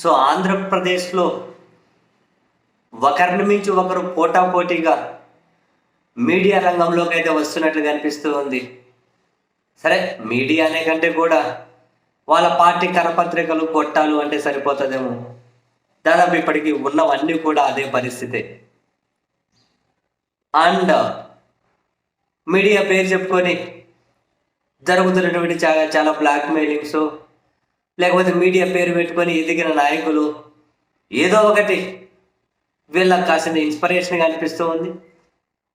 So ఆంధ్రప్రదేశ్లో ఒకరిని మించి ఒకరు పోటాపోటీగా మీడియా రంగంలోకి అయితే వస్తున్నట్లు కనిపిస్తూ ఉంది. సరే మీడియా అనే కంటే కూడా వాళ్ళ పార్టీ కరపత్రికలు కొట్టాలు అంటే సరిపోతుందేమో. దాదాపు ఇప్పటికి ఉన్నవన్నీ కూడా అదే పరిస్థితే. అండ్ మీడియా పేరు చెప్పుకొని జరుగుతున్నటువంటి చాలా చాలా బ్లాక్మెయిలింగ్స్ లేకపోతే మీడియా పేరు పెట్టుకొని ఎదిగిన నాయకులు ఏదో ఒకటి వీళ్ళకి కాసిన ఇన్స్పిరేషన్గా అనిపిస్తూ ఉంది.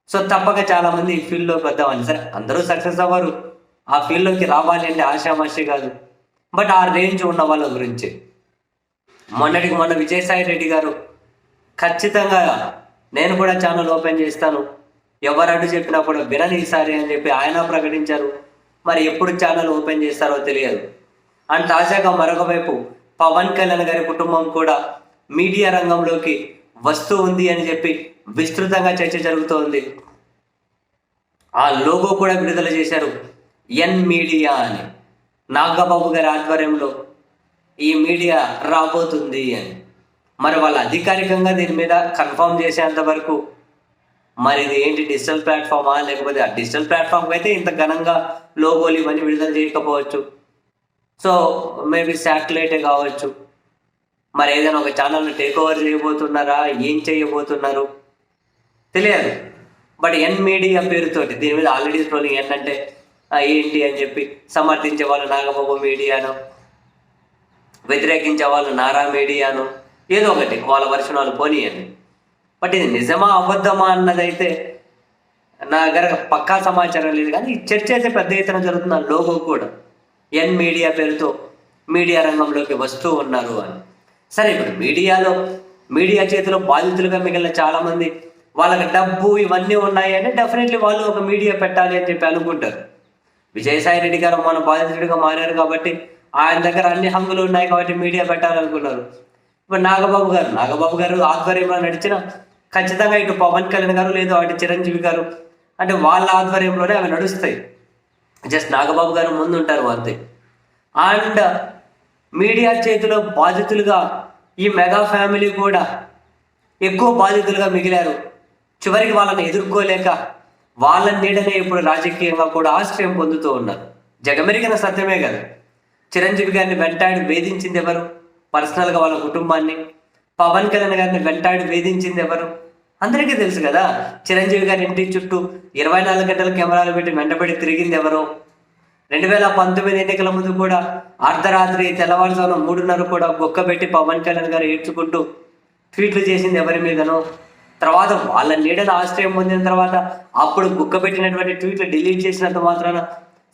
సో తప్పక చాలామంది ఈ ఫీల్డ్లోకి వద్దామని. సరే అందరూ సక్సెస్ అవ్వరు. ఆ ఫీల్డ్లోకి రావాలి అంటే ఆశామాషి కాదు. బట్ ఆ రేంజ్ ఉన్న వాళ్ళ గురించి. మొన్నటికి మొన్న విజయసాయి రెడ్డి గారు ఖచ్చితంగా నేను కూడా ఛానల్ ఓపెన్ చేస్తాను. ఎవరు అడ్డు చెప్పినా కూడా వినని ఈసారి అని చెప్పి ఆయన ప్రకటించారు. మరి ఎప్పుడు ఛానల్ ఓపెన్ చేస్తారో తెలియదు. అండ్ తాజాగా మరొక వైపు పవన్ కళ్యాణ్ గారి కుటుంబం కూడా మీడియా రంగంలోకి వస్తూ ఉంది అని చెప్పి విస్తృతంగా చర్చ జరుగుతోంది. ఆ లోగో కూడా విడుదల చేశారు ఎన్ మీడియా అని. నాగబాబు గారి ఆధ్వర్యంలో ఈ మీడియా రాబోతుంది అని. మరి వాళ్ళు అధికారికంగా దీని మీద కన్ఫర్మ్ చేసేంత వరకు మరి ఇది ఏంటి డిజిటల్ ప్లాట్ఫామా లేకపోతే ఆ డిజిటల్ ప్లాట్ఫామ్ అయితే ఇంత ఘనంగా లోగోలు ఇవన్నీ విడుదల చేయకపోవచ్చు? సో మేబీ శాటిలైటే కావచ్చు. మరి ఏదైనా ఒక ఛానల్ని టేక్ ఓవర్ చేయబోతున్నారా? ఏం చేయబోతున్నారు? తెలియదు. బట్ ఎన్ మీడియా పేరుతోటి దీని మీద ఆల్రెడీ స్ట్రోలింగ్ ఏంటంటే ఏంటి అని చెప్పి సమర్థించే వాళ్ళు నాగబాబు మీడియాను వ్యతిరేకించే వాళ్ళు నారా మీడియాను ఏదో ఒకటి వాళ్ళ వర్షం వాళ్ళు పోనీయండి. బట్ ఇది నిజమా అబద్ధమా అన్నదైతే నా దగ్గర పక్కా సమాచారం లేదు. కానీ ఈ చర్చ అయితే పెద్ద ఎత్తున జరుగుతున్న లోగో కూడా. ఎన్ మీడియా పేరుతో మీడియా రంగంలోకి వస్తూ ఉన్నారు అని. సరే ఇప్పుడు మీడియాలో మీడియా చేతిలో బాధితులుగా మిగిలిన చాలామంది వాళ్ళకి డబ్బు ఇవన్నీ ఉన్నాయి అంటే డెఫినెట్లీ వాళ్ళు ఒక మీడియా పెట్టాలి అని చెప్పి అనుకుంటారు. విజయసాయి రెడ్డి గారు మన బాధితుడిగా మారారు కాబట్టి ఆయన దగ్గర అన్ని హంగులు ఉన్నాయి కాబట్టి మీడియా పెట్టాలనుకున్నారు. ఇప్పుడు నాగబాబు గారు నాగబాబు గారు ఆధ్వర్యంలో నడిచిన ఖచ్చితంగా ఇటు పవన్ కళ్యాణ్ గారు లేదు అటు చిరంజీవి గారు. అంటే వాళ్ళ ఆధ్వర్యంలోనే అవి నడుస్తాయి. జస్ట్ నాగబాబు గారు ముందు ఉంటారు అంతే. అండ్ మీడియా చేతిలో బాధితులుగా ఈ మెగా ఫ్యామిలీ కూడా ఎక్కువ బాధితులుగా మిగిలారు. చివరికి వాళ్ళని ఎదుర్కోలేక వాళ్ళ నీడనే ఇప్పుడు రాజకీయంగా కూడా ఆశ్రయం పొందుతూ ఉన్నారు. జగమెరిగిన సత్యమే కదా. చిరంజీవి గారిని వెంటాడి వేధించింది ఎవరు? పర్సనల్గా వాళ్ళ కుటుంబాన్ని. పవన్ కళ్యాణ్ గారిని వెంటాడి వేధించింది ఎవరు? అందరికీ తెలుసు కదా చిరంజీవి గారి ఇంటి చుట్టూ ఇరవై నాలుగు గంటల కెమెరాలు పెట్టి వెంటబడి తిరిగింది ఎవరు. రెండు వేల పంతొమ్మిది ఎన్నికల ముందు కూడా అర్ధరాత్రి తెల్లవారుజామున మూడున్నర కూడా గొక్క పెట్టి పవన్ కళ్యాణ్ గారు ఏడ్చుకుంటూ ట్వీట్లు చేసింది ఎవరి మీదనో. తర్వాత వాళ్ళ నీడల ఆశ్రయం పొందిన తర్వాత అప్పుడు గుక్క పెట్టినటువంటి ట్వీట్లు డిలీట్ చేసినంత మాత్రాన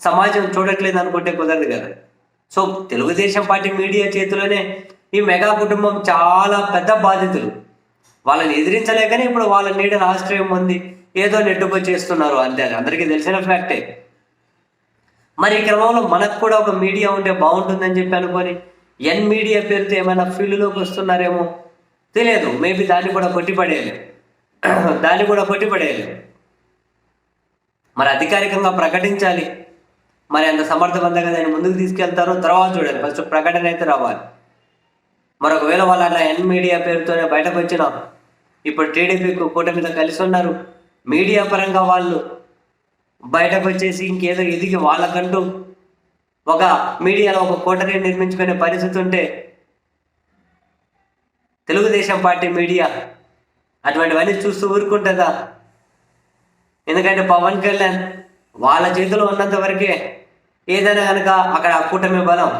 సమాజం చూడట్లేదు అనుకుంటే కుదరదు కదా. సో తెలుగుదేశం పార్టీ మీడియా చేతిలోనే ఈ మెగా కుటుంబం చాలా పెద్ద బాధితులు. వాళ్ళని ఎదిరించలేకనే ఇప్పుడు వాళ్ళ నీడ ఆశ్రయం ఉంది. ఏదో నెట్టుకొచ్చేస్తున్నారు అంతే అది అందరికీ తెలిసిన ఫ్యాక్టే. మరి ఈ క్రమంలో మనకు కూడా ఒక మీడియా ఉంటే బాగుంటుందని చెప్పి అనుకొని ఎన్ మీడియా పేరుతో ఏమైనా ఫీల్డ్లోకి వస్తున్నారేమో తెలియదు. మేబీ దాన్ని కూడా కొట్టిపడేయాలి. దాన్ని కూడా కొట్టిపడేయాలి. మరి అధికారికంగా ప్రకటించాలి. మరి అంత సమర్థవంతంగా దాన్ని ముందుకు తీసుకెళ్తారో తర్వాత చూడాలి. ఫస్ట్ ప్రకటన అయితే రావాలి. మరొకవేళ వాళ్ళు అట్లా ఎన్ మీడియా పేరుతోనే బయటకు వచ్చిన ఇప్పుడు టీడీపీ కూటమితో కలిసి ఉన్నారు. మీడియా పరంగా వాళ్ళు బయటకు వచ్చేసి ఇంకేదో ఎదిగి వాళ్ళకంటూ ఒక మీడియాలో ఒక కోటరీ నిర్మించుకునే పరిస్థితి ఉంటే తెలుగుదేశం పార్టీ మీడియా అటువంటివన్నీ చూస్తూ ఊరుకుంటుందా? ఎందుకంటే పవన్ కళ్యాణ్ వాళ్ళ చేతిలో ఉన్నంత వరకే ఏదైనా కనుక అక్కడ ఆ కూటమి బలం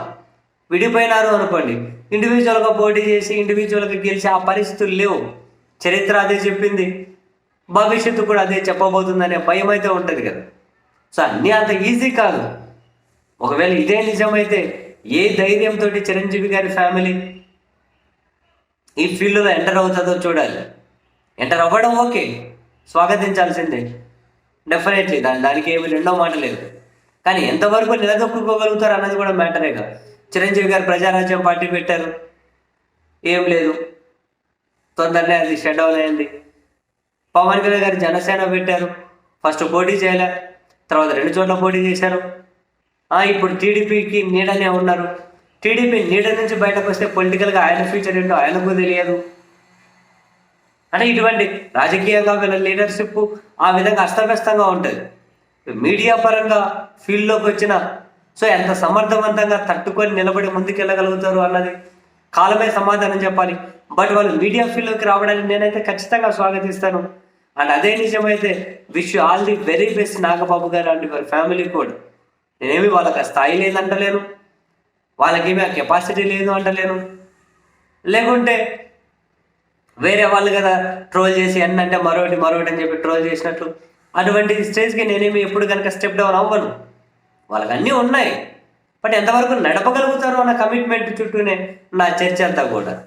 విడిపోయినారు అనుకోండి. ఇండివిజువల్గా పోటీ చేసి ఇండివిజువల్గా గెలిచి ఆ పరిస్థితులు లేవు. చరిత్ర అదే చెప్పింది. భవిష్యత్తు కూడా అదే చెప్పబోతుందనే భయం అయితే ఉంటుంది కదా. సో అన్నీ అంత ఈజీ కాదు. ఒకవేళ ఇదే నిజమైతే ఏ ధైర్యంతో చిరంజీవి గారి ఫ్యామిలీ ఈ ఫీల్డ్లో ఎంటర్ అవుతుందో చూడాలి. ఎంటర్ అవ్వడం ఓకే. స్వాగతించాల్సిందే. డెఫినెట్లీ దాని దానికి ఏమి రెండో మాట లేదు. కానీ ఎంతవరకు నిలదొక్కుకోగలుగుతారు అన్నది కూడా మ్యాటరే కదా. చిరంజీవి గారు ప్రజారాజ్యం పార్టీ పెట్టారు. ఏం లేదు. తొందరనే అది షెడ్యూల్ అయింది. పవన్ కళ్యాణ్ గారు జనసేన పెట్టారు. ఫస్ట్ పోటీ చేయలే. తర్వాత రెండు చోట్ల పోటీ చేశారు. ఇప్పుడు టీడీపీకి నీడనే ఉన్నారు. టీడీపీ నీడ నుంచి బయటకు వస్తే పొలిటికల్గా ఆయన ఫ్యూచర్ ఏంటో ఆయనకు తెలియదు. అంటే ఇటువంటి రాజకీయంగా వీళ్ళ లీడర్షిప్ ఆ విధంగా అస్తవ్యస్తంగా ఉంటుంది. మీడియా పరంగా ఫీల్డ్లోకి వచ్చిన సో ఎంత సమర్థవంతంగా తట్టుకొని నిలబడి ముందుకెళ్ళగలుగుతారు అన్నది కాలమే సమాధానం చెప్పాలి. బట్ వాళ్ళు మీడియా ఫీల్డ్లోకి రావడానికి నేనైతే ఖచ్చితంగా స్వాగతిస్తాను. అండ్ అదే నిజమైతే wish all the very best Nagababu గారు అండ్ వారి ఫ్యామిలీ కూడా. నేనేమి వాళ్ళకి స్థాయి లేదంటలేను. వాళ్ళకేమీ ఆ కెపాసిటీ లేదు అంటలేను. లేకుంటే వేరే వాళ్ళు కదా ట్రోల్ చేసి ఎన్నంటే అంటే మరొకటి మరొకటి అని చెప్పి ట్రోల్ చేసినట్లు. అటువంటి స్టేజ్కి నేనేమి ఎప్పుడు కనుక స్టెప్ డౌన్ అవ్వను. వాళ్ళకి అన్నీ ఉన్నాయి. బట్ ఎంతవరకు నడపగలుగుతారు అన్న కమిట్మెంట్ చుట్టూనే నా చర్చ అంతా కూడా.